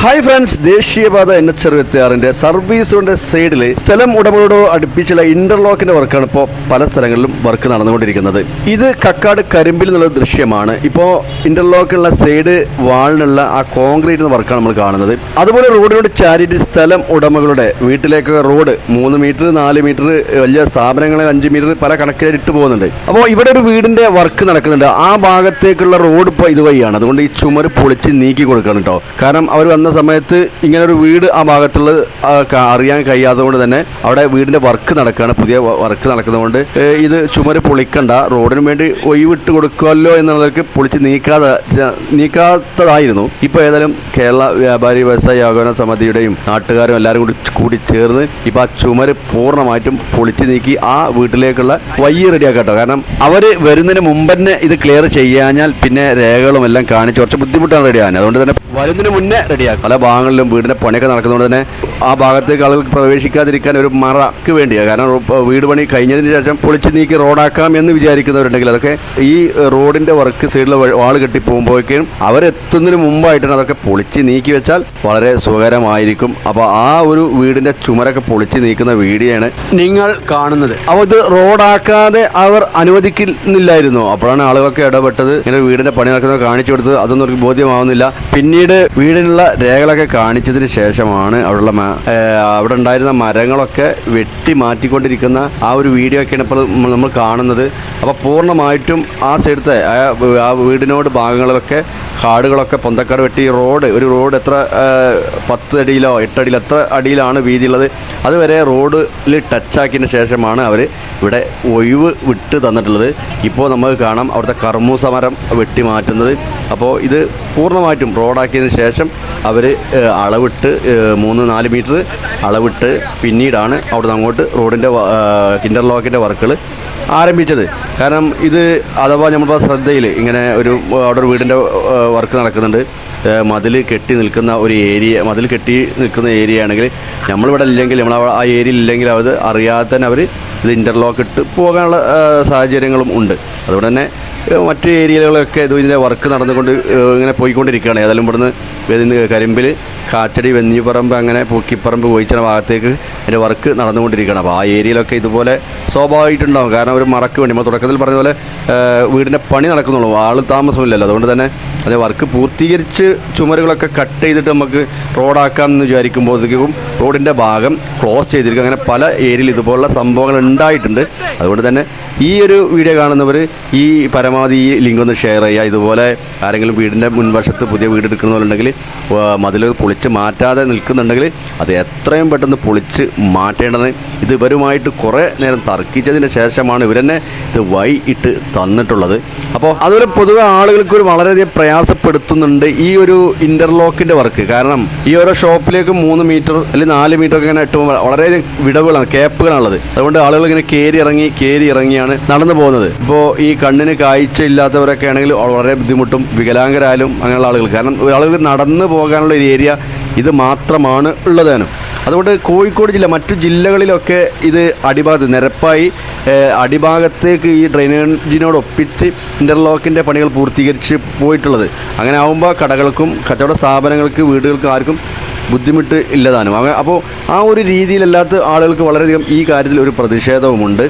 Hi friends ദേശീയപാത N H അറുപത്തിയാറിന്റെ service സർവീസുകളുടെ സൈഡിൽ സ്ഥലം ഉടമകളോടോ അടുപ്പിച്ചുള്ള ഇന്റർലോക്കിന്റെ വർക്കാണ് ഇപ്പോൾ പല സ്ഥലങ്ങളിലും വർക്ക് നടന്നുകൊണ്ടിരിക്കുന്നത്. ഇത് കക്കാട് കരിമ്പിൽ നിന്നുള്ള ദൃശ്യമാണ്. ഇപ്പോൾ ഇന്റർലോക്കിനുള്ള സൈഡ് വാളിനുള്ള ആ കോൺക്രീറ്റ് വർക്കാണ് നമ്മൾ കാണുന്നത്. അതുപോലെ റോഡിനോട് ചാരിറ്റി സ്ഥലം ഉടമകളുടെ വീട്ടിലേക്കൊക്കെ റോഡ് മൂന്ന് മീറ്റർ നാല് മീറ്റർ വലിയ സ്ഥാപനങ്ങൾ അഞ്ച് മീറ്റർ പല കണക്കിലായിട്ട് ഇട്ട് പോകുന്നുണ്ട്. അപ്പോൾ ഇവിടെ ഒരു വീടിന്റെ വർക്ക് നടക്കുന്നുണ്ട്. ആ ഭാഗത്തേക്കുള്ള റോഡ് ഇപ്പോൾ ഇതുവഴിയാണ്. അതുകൊണ്ട് ഈ ചുമര് പൊളിച്ച് നീക്കി കൊടുക്കണം കേട്ടോ. കാരണം അവർ വന്ന സമയത്ത് ഇങ്ങനെ ഒരു വീട് ആ ഭാഗത്തുള്ള അറിയാൻ കഴിയാത്തതുകൊണ്ട് തന്നെ അവിടെ വീടിന്റെ വർക്ക് നടക്കുകയാണ് പുതിയ വർക്ക് നടക്കുന്നതുകൊണ്ട്. ഇത് ചുമര് പൊളിക്കണ്ട റോഡിന് വേണ്ടി ഒഴിവിട്ട് കൊടുക്കുമല്ലോ എന്നുള്ളതൊക്കെ പൊളിച്ച് നീക്കാതെ നീക്കാത്തതായിരുന്നു. ഇപ്പോൾ ഏതായാലും കേരള വ്യാപാരി വ്യവസായ ഏകോപന സമിതിയുടെയും നാട്ടുകാരും എല്ലാവരും കൂടി കൂടി ചേർന്ന് ഇപ്പോൾ ആ ചുമര് പൂർണമായിട്ടും പൊളിച്ച് നീക്കി ആ വീട്ടിലേക്കുള്ള വയ്യ റെഡിയാക്കട്ടോ. കാരണം അവർ വരുന്നതിന് മുമ്പ് തന്നെ ഇത് ക്ലിയർ ചെയ്യാഞ്ഞാൽ പിന്നെ രേഖകളും എല്ലാം കാണിച്ച് കുറച്ച് ബുദ്ധിമുട്ടാണ് റെഡിയാകാൻ. അതുകൊണ്ട് തന്നെ വരുന്നതിന് മുന്നേ റെഡിയാക്കും. പല ഭാഗങ്ങളിലും വീടിന്റെ പണിയൊക്കെ നടക്കുന്നതുകൊണ്ട് തന്നെ ആ ഭാഗത്തേക്ക് ആളുകൾക്ക് പ്രവേശിക്കാതിരിക്കാൻ ഒരു മറക്ക് വേണ്ടിയാണ് കാരണം വീട് പണി കഴിഞ്ഞതിന് ശേഷം പൊളിച്ച് നീക്കി റോഡാക്കാം എന്ന് വിചാരിക്കുന്നവരുണ്ടെങ്കിൽ അതൊക്കെ ഈ റോഡിന്റെ വർക്ക് സൈഡിൽ വാൾ കെട്ടി പോകുമ്പോഴേക്കും അവരെത്തുന്നതിന് മുമ്പായിട്ടാണ് അതൊക്കെ പൊളിച്ച് നീക്കി വെച്ചാൽ വളരെ സുഖകരമായിരിക്കും. അപ്പോൾ ആ ഒരു വീടിന്റെ ചുമരൊക്കെ പൊളിച്ച് നീക്കുന്ന വീഡിയോയാണ് നിങ്ങൾ കാണുന്നത്. അപ്പോൾ ഇത് റോഡാക്കാതെ അവർ അനുവദിക്കുന്നില്ലായിരുന്നു. അപ്പോഴാണ് ആളുകളൊക്കെ ഇടപെട്ടത്. ഇങ്ങനെ വീടിന്റെ പണി നടക്കുന്നത് കാണിച്ചു കൊടുത്തത്. അതൊന്നും ബോധ്യമാവുന്നില്ല. പിന്നീട് വീടിനുള്ള രേഖകളൊക്കെ കാണിച്ചതിന് ശേഷമാണ് അവിടെയുള്ള അവിടെ ഉണ്ടായിരുന്ന മരങ്ങളൊക്കെ വെട്ടി മാറ്റിക്കൊണ്ടിരിക്കുന്ന ആ ഒരു വീഡിയോ ഒക്കെയാണ് ഇപ്പോൾ നമ്മൾ കാണുന്നത്. അപ്പോൾ പൂർണമായിട്ടും ആ സൈഡത്തെ ആ- വീടിനോട് ഭാഗങ്ങളിലൊക്കെ കാടുകളൊക്കെ പൊന്തക്കാട് വെട്ടി റോഡ് ഒരു റോഡ് എത്ര പത്ത് അടിയിലോ എട്ടടിയിലോ എത്ര അടിയിലാണ് വീതിയുള്ളത്. അതുവരെ റോഡിൽ ടച്ചാക്കിയതിന് ശേഷമാണ് അവർ ഇവിടെ ഒഴിവ് വിട്ട് തന്നിട്ടുള്ളത്. ഇപ്പോൾ നമുക്ക് കാണാം അവിടുത്തെ കർമ്മൂസ മരം വെട്ടി മാറ്റുന്നത്. അപ്പോൾ ഇത് പൂർണമായിട്ടും റോഡാക്കിയതിന് ശേഷം അവർ അളവിട്ട് മൂന്ന് നാല് മീറ്റർ അളവിട്ട് പിന്നീടാണ് അവിടുന്ന് അങ്ങോട്ട് റോഡിന്റെ ഇന്റർലോക്കിന്റെ വർക്കുകൾ ആരംഭിച്ചത്. കാരണം ഇത് അഥവാ നമ്മളിപ്പോൾ ശ്രദ്ധയിൽ ഇങ്ങനെ ഒരു അവിടെ ഒരു വീടിന്റെ വർക്ക് നടക്കുന്നുണ്ട്. മതിൽ കെട്ടി നിൽക്കുന്ന ഒരു ഏരിയ മതിൽ കെട്ടി നിൽക്കുന്ന ഏരിയ ആണെങ്കിൽ നമ്മളിവിടെ ഇല്ലെങ്കിൽ നമ്മൾ ആ ഏരിയയിൽ ഇല്ലെങ്കിൽ അവർ അറിയാതെ തന്നെ അവർ ഇത് ഇന്റർലോക്ക് ഇട്ട് പോകാനുള്ള സാഹചര്യങ്ങളും ഉണ്ട്. അതുകൊണ്ട് തന്നെ മറ്റു ഏരിയകളൊക്കെ ഇത് ഇതിന്റെ വർക്ക് നടന്നുകൊണ്ട് ഇങ്ങനെ പോയിക്കൊണ്ടിരിക്കുകയാണ്. ഏതായാലും ഇവിടുന്ന് കരിമ്പിൽ കാച്ചടി വെഞ്ഞിപ്പറമ്പ് അങ്ങനെ പൂക്കിപ്പറമ്പ് പോയിച്ചിട്ട ഭാഗത്തേക്ക് അതിന്റെ വർക്ക് നടന്നുകൊണ്ടിരിക്കുകയാണ്. അപ്പോൾ ആ ഏരിയയിലൊക്കെ ഇതുപോലെ സ്വാഭാവികമായിട്ടുണ്ടാവും. കാരണം ഒരു മറക്ക് വേണ്ടി. നമ്മൾ തുടക്കത്തിൽ പറഞ്ഞ പോലെ വീടിന്റെ പണി നടക്കുന്നുള്ളൂ. ആൾ താമസമില്ലല്ലോ. അതുകൊണ്ട് തന്നെ അതിന്റെ വർക്ക് പൂർത്തീകരിച്ച് ചുമരുകളൊക്കെ കട്ട് ചെയ്തിട്ട് നമുക്ക് റോഡാക്കാം എന്ന് വിചാരിക്കുമ്പോഴത്തേക്കും റോഡിന്റെ ഭാഗം ക്ലോസ് ചെയ്തിരിക്കും. അങ്ങനെ പല ഏരിയയിൽ ഇതുപോലുള്ള സംഭവങ്ങൾ ഉണ്ടായിട്ടുണ്ട്. അതുകൊണ്ട് തന്നെ ഈ ഒരു വീഡിയോ കാണുന്നവർ ഈ പരമാവധി ഈ ലിങ്ക് ഒന്ന് ഷെയർ ചെയ്യുക. ഇതുപോലെ ആരെങ്കിലും വീടിന്റെ മുൻവശത്ത് പുതിയ വീട് എടുക്കുന്നവരുണ്ടെങ്കിൽ മതിൽ പൊളിച്ച് മാറ്റാതെ നിൽക്കുന്നുണ്ടെങ്കിൽ അത് എത്രയും പെട്ടെന്ന് പൊളിച്ച് മാറ്റേണ്ടത് ഇത് ഇവരുമായിട്ട് കുറേ നേരം തർക്കിച്ചതിന് ശേഷമാണ് ഇവരെന്നെ ഇത് വഴി ഇട്ട് തന്നിട്ടുള്ളത്. അപ്പോൾ അതുപോലെ പൊതുവെ ആളുകൾക്ക് ഒരു വളരെയധികം പ്രയാസപ്പെടുത്തുന്നുണ്ട് ഈ ഒരു ഇന്റർലോക്കിന്റെ വർക്ക് കാരണം ഈ ഓരോ ഷോപ്പിലേക്ക് മൂന്ന് മീറ്റർ അല്ലെങ്കിൽ നാല് മീറ്റർ ഇങ്ങനെ ഇട്ടുമ്പോൾ വളരെ വിടവുകളാണ് ക്യാപ്പുകളാണുള്ളത് അതുകൊണ്ട് ആളുകൾ ഇങ്ങനെ കയറി ഇറങ്ങി കയറി ഇറങ്ങിയാണ് നടന്നു പോകുന്നത്. ഇപ്പോൾ ഈ കണ്ണിന് കാഴ്ച ഇല്ലാത്തവരൊക്കെ ആണെങ്കിൽ വളരെ ബുദ്ധിമുട്ടും വികലാംഗരായാലും അങ്ങനെയുള്ള ആളുകൾ കാരണം ആളുകൾ നടന്നു പോകാനുള്ള ഒരു ഏരിയ ഇത് മാത്രമാണ് ഉള്ളതാനും അതുകൊണ്ട് കോഴിക്കോട് ജില്ല മറ്റു ജില്ലകളിലൊക്കെ ഇത് അടിഭാഗത്ത് നിരപ്പായി. അടിഭാഗത്തേക്ക് ഈ ഡ്രെയിനേജിനോടൊപ്പിച്ച് ഇന്റർലോക്കിന്റെ പണികൾ പൂർത്തീകരിച്ച് പോയിട്ടുള്ളത്. അങ്ങനെ ആകുമ്പോൾ കടകൾക്കും കച്ചവട സ്ഥാപനങ്ങൾക്ക് വീടുകൾക്ക് ആർക്കും ബുദ്ധിമുട്ട് ഇല്ലതാനും. അപ്പോൾ ആ ഒരു രീതിയിലല്ലാത്ത ആളുകൾക്ക് വളരെയധികം ഈ കാര്യത്തിൽ ഒരു പ്രതിഷേധവുമുണ്ട്.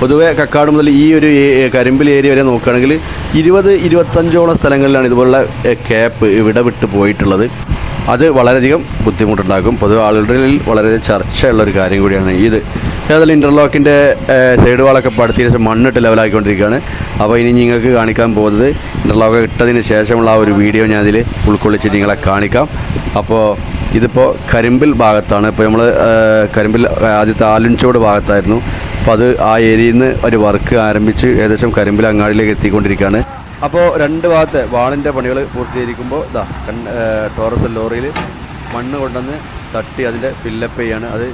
പൊതുവേ കക്കാട് മുതൽ ഈ ഒരു കരിമ്പിൽ ഏരിയ വരെ നോക്കുകയാണെങ്കിൽ ഇരുപത് ഇരുപത്തഞ്ചോളം സ്ഥലങ്ങളിലാണ് ഇതുപോലുള്ള ക്യാപ്പ് ഇവിടെ വിട്ട് പോയിട്ടുള്ളത്. അത് വളരെയധികം ബുദ്ധിമുട്ടുണ്ടാക്കും. പൊതുവെ ആളുകളിൽ വളരെ ചർച്ചയുള്ള ഒരു കാര്യം കൂടിയാണ് ഇത്. ഏതായാലും ഇന്റർലോക്കിന്റെ സൈഡ് വാളൊക്കെ പടുത്തിയ ശേഷം മണ്ണിട്ട് ലെവലാക്കിക്കൊണ്ടിരിക്കുകയാണ്. അപ്പോൾ ഇനി നിങ്ങൾക്ക് കാണിക്കാൻ പോകുന്നത് ഇന്റർലോക്ക് ഇട്ടതിന് ശേഷമുള്ള ആ ഒരു വീഡിയോ ഞാൻ അതിൽ ഉൾക്കൊള്ളിച്ച് നിങ്ങളെ കാണിക്കാം. അപ്പോൾ ഇതിപ്പോൾ കരിമ്പിൽ ഭാഗത്താണ്. ഇപ്പോൾ നമ്മൾ കരിമ്പിൽ ആദ്യത്തെ ആലുൻചോട് ഭാഗത്തായിരുന്നു. അപ്പോൾ അത് ആ ഏരിയയിൽ നിന്ന് ഒരു വർക്ക് ആരംഭിച്ച് ഏകദേശം കരിമ്പിൽ അങ്ങാടിയിലേക്ക് എത്തിക്കൊണ്ടിരിക്കുകയാണ്. അപ്പോൾ രണ്ട് ഭാഗത്തെ വാളിന്റെ പണികൾ പൂർത്തീകരിക്കുമ്പോൾ ഇതാ ടോറസ് ലോറിയിൽ മണ്ണ് കൊണ്ടുവന്ന് തട്ടി അതിന്റെ ഫില്ലപ്പ് ചെയ്യാണ്. അത്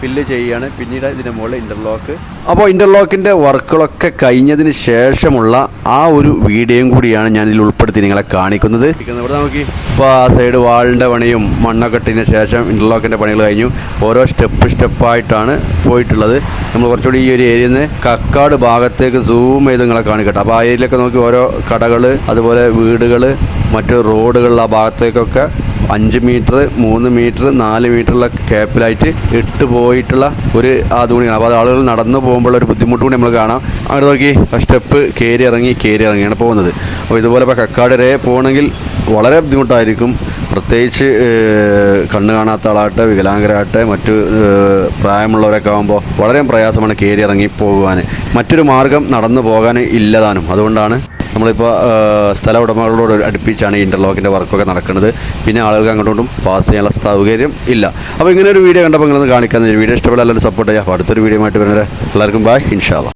ഫില്ല് ചെയ്യുകയാണ്. പിന്നീട് ഇതിന്റെ മുകളിൽ ഇന്റർലോക്ക് അപ്പോൾ ഇന്റർലോക്കിന്റെ വർക്കുകളൊക്കെ കഴിഞ്ഞതിന് ശേഷമുള്ള ആ ഒരു വീഡിയോയും കൂടിയാണ് ഞാൻ ഇതിൽ ഉൾപ്പെടുത്തി നിങ്ങളെ കാണിക്കുന്നത്. ഇവിടെ നോക്കി. ഇപ്പോൾ ആ സൈഡ് വാളിന്റെ പണിയും മണ്ണൊക്കെ ഇട്ടതിന് ശേഷം ഇന്റർലോക്കിന്റെ പണികൾ കഴിഞ്ഞു. ഓരോ സ്റ്റെപ്പ് സ്റ്റെപ്പായിട്ടാണ് പോയിട്ടുള്ളത്. നമ്മൾ കുറച്ചുകൂടി ഈ ഒരു ഏരിയയിൽ നിന്ന് കക്കാട് ഭാഗത്തേക്ക് സൂം ചെയ്ത് നിങ്ങളെ കാണിക്കട്ടെ. അപ്പോൾ ആ ഏരിയയിലൊക്കെ നോക്കി ഓരോ കടകൾ അതുപോലെ വീടുകൾ മറ്റ് റോഡുകളിൽ ആ ഭാഗത്തേക്കൊക്കെ അഞ്ച് മീറ്റർ മൂന്ന് മീറ്റർ നാല് മീറ്ററുള്ള ക്യാപ്പിലായിട്ട് ഇട്ട് പോയിട്ടുള്ള ഒരു ആധുനികമാണ് അപ്പോൾ അത് ആളുകൾ നടന്നു പോകുമ്പോൾ ഒരു ബുദ്ധിമുട്ട് കൂടി നമ്മൾ കാണാം. അവിടെ നോക്കി ആ സ്റ്റെപ്പ് കയറി ഇറങ്ങി കയറി ഇറങ്ങിയാണ് പോകുന്നത്. അപ്പോൾ ഇതുപോലെ ഇപ്പോൾ കക്കാട് വരെ പോകണമെങ്കിൽ വളരെ ബുദ്ധിമുട്ടായിരിക്കും. പ്രത്യേകിച്ച് കണ്ണു കാണാത്ത ആളാകട്ടെ വികലാംഗരാകട്ടെ മറ്റു പ്രായമുള്ളവരൊക്കെ ആകുമ്പോൾ വളരെ പ്രയാസമാണ് കയറി ഇറങ്ങി പോകുവാൻ. മറ്റൊരു മാർഗം നടന്നു പോകാൻ ഇല്ലതാനും. അതുകൊണ്ടാണ് നമ്മളിപ്പോൾ സ്ഥല ഉടമകളോട് അടുപ്പിച്ചാണ് ഈ ഇന്റർലോക്കിന്റെ വർക്കൊക്കെ നടക്കുന്നത്. പിന്നെ ആളുകൾക്ക് അങ്ങോട്ടും പാസ് ചെയ്യാനുള്ള സൗകര്യം ഇല്ല. അപ്പോൾ ഇങ്ങനെ ഒരു വീഡിയോ കണ്ടപ്പോൾ നിങ്ങളൊന്ന് കാണിക്കാൻ വീഡിയോ ഇഷ്ടപ്പെടാൻ എല്ലാവരും സപ്പോർട്ട് ചെയ്യുക. അപ്പോൾ അടുത്തൊരു വീഡിയോ ആയിട്ട് വരുന്നത് എല്ലാവർക്കും ബൈ ഇൻഷാല്ല